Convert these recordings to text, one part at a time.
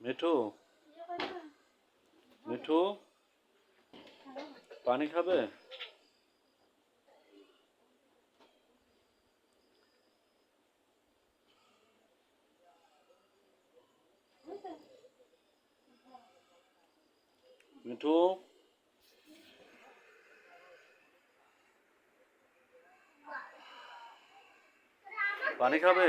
মিঠু? মিঠু? পানি খাবে? মিঠু? পানি খাবে?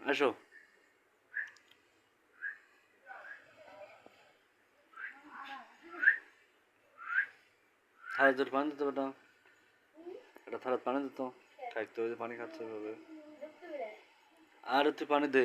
আসো থালা দুটো পানি দিতে বেটা এটা থালা পানি দিত হবে পানি খাচ্ছে আর তুই পানি দে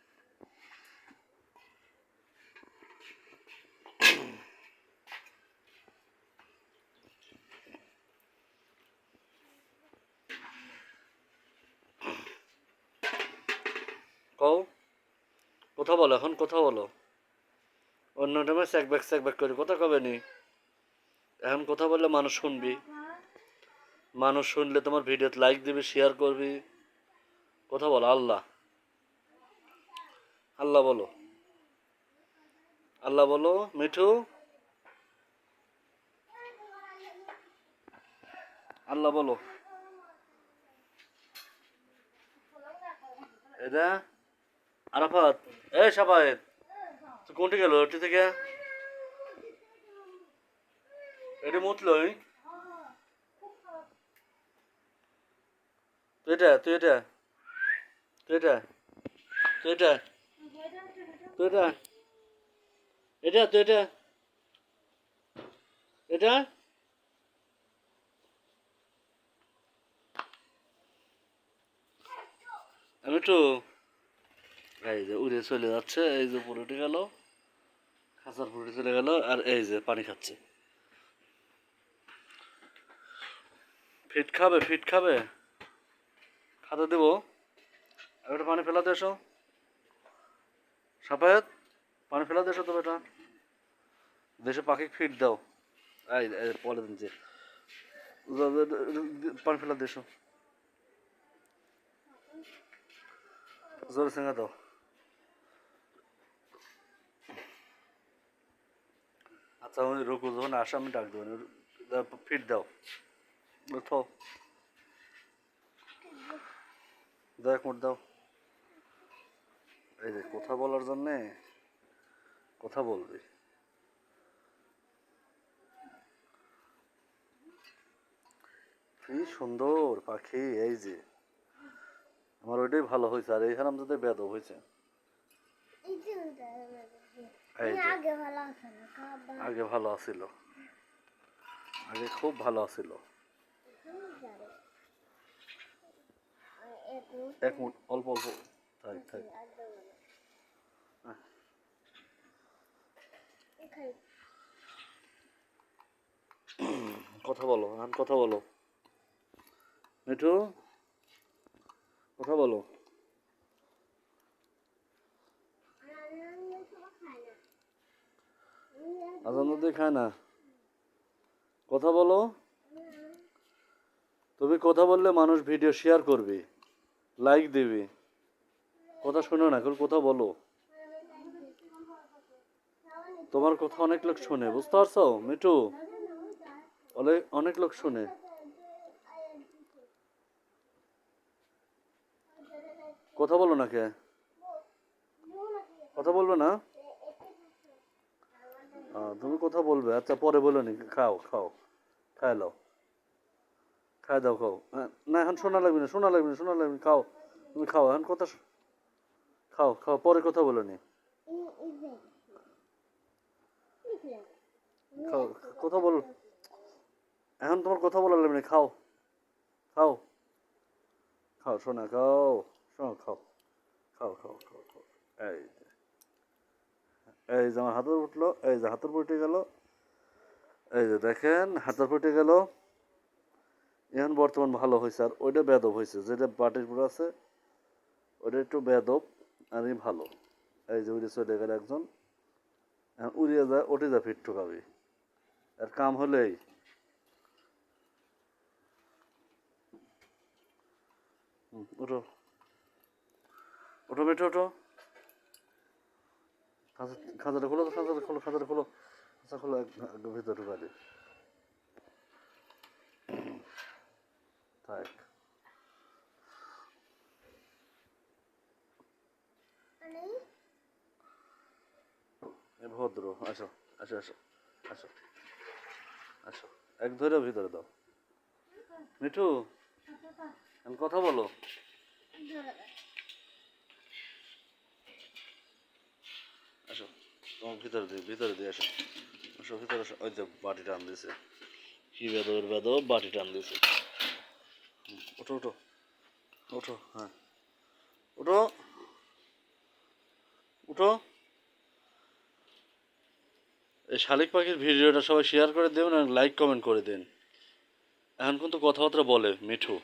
কও কথা বলো, এখন কথা বলো। অন্য টাইমে স্যাক ব্যাক স্যাক ব্যাক করে, কথা কবে নি? এখন কথা বললে মানুষ শুনবি। মানুষ শুনলে তোমার ভিডিওতে লাইক দিবি শেয়ার করবি। কথা বলো, আল্লাহ। আল্লাহ বলো। আল্লাহ বলো, মিঠু। আল্লাহ বলো। এটা আরাফাত এ সাফায়েত তুই কোনটি গেল ওটি থেকে? এটা মুতলই। তুই এটা তুই এটা তুই এটা তুই এটা তুই এটা এটা, তুই এটা এটা? আমি একটু এই যে উড়ে চলে যাচ্ছে, এই যে উপরে উঠে গেল, খাঁচার উপরে চলে গেল, আর এই যে পানি খাচ্ছে। ফিট খাবে ফিট খাবে। খাতে দেবো। আর একটা পানি ফেলাতে এসো। সাফায়াত, পানি ফেলাতে এসো তো বেটা। দেশে পাখি ফিট দাও। এই পলে দিন যে। পানি ফেলাতে এসো। জোরে সঙ্গে দাও। আমি রুকু যখন আসে আমি ডাক দেবো ফিট দাও। উঠো এক মুঠ দাও। এই যে কথা বলার জন্যে কথা বলবি। কি সুন্দর পাখি, এই যে। আমার ওইটাই ভালো হয়েছে, আর এইখানে আমাদের বেদব হয়েছে। এই যে আগে ভালো আছিল। আগে খুব ভালো আছিল। এক মিনিট অল্প অল্প। থাক থাক কথা বলো এখন কথা বলো। মিঠু কথা বলো। আজান নদী খায় না। কথা বলো। তুমি কথা বললে মানুষ ভিডিও শেয়ার করবে লাইক দিবে। কথা শোনো না, এখন কথা বলো। তোমার কথা অনেক লোক শোনে, বুঝতে পারছ? মিঠু অনেক লোক শোনে। কথা বলো না কে? কথা বলবে না? তুমি কথা বলবে আচ্ছা পরে বলো নি খাও খাও খাই লাও খাই দাও খাও। হ্যাঁ, না এখন শোনা লাগবে না শোনা লাগবে না শোনা লাগবে খাও তুমি খাও এখন কথা খাও খাও পরে কথা বলো নি। খাও কথা বল। এখন তোমার কথা বলার না খাও খাও খাও শোনা খাও শোনো খাও খাও খাও খাও খাও এই এই যে আমার হাতের উঠল, এই যে হাতের পটে গেল, এই যে দেখেন, হাতের পটে গেল। এখন বর্তমান ভালো হয়েছে আর ওইটা বেদব হয়েছে যেটা বাটির পুরো আছে, ওইটা একটু বেদব আর এই ভালো। এই যে উড়ে চলে গেল একজন। উড়িয়ে যায় ওটে যা ফিট ঠুকাবি। আর কাম হলেই। ওঠো ওঠো বেটে ওঠো খাঁচা খাঁচাটা খোলো খাঁচাটা খোলো খাঁচাটা খোলো। খাঁচা খোলো এক এক ভিতরে ঢুকা দে থাক। ভদ্র, আসো আসো আসো আসো আসো। এক ধরে ভিতরে দাও। মিঠু কথা বলো আসো তোমার ভিতরে দিয়ে ভিতরে দিয়ে আসো। আসো, ভিতরে আসো। ওই যে বাটি টান দিছে। কি বেদবের বেদব, বাটি টান দিছে। ওঠো ওঠো। ওঠো হ্যাঁ। ওঠো। উঠো এই শালিক পাখির ভিডিওটা সবাই শেয়ার করে দেবেন আর লাইক কমেন্ট করে দিন। এখন কিন্তু কথাবার্তা বলে মিঠু।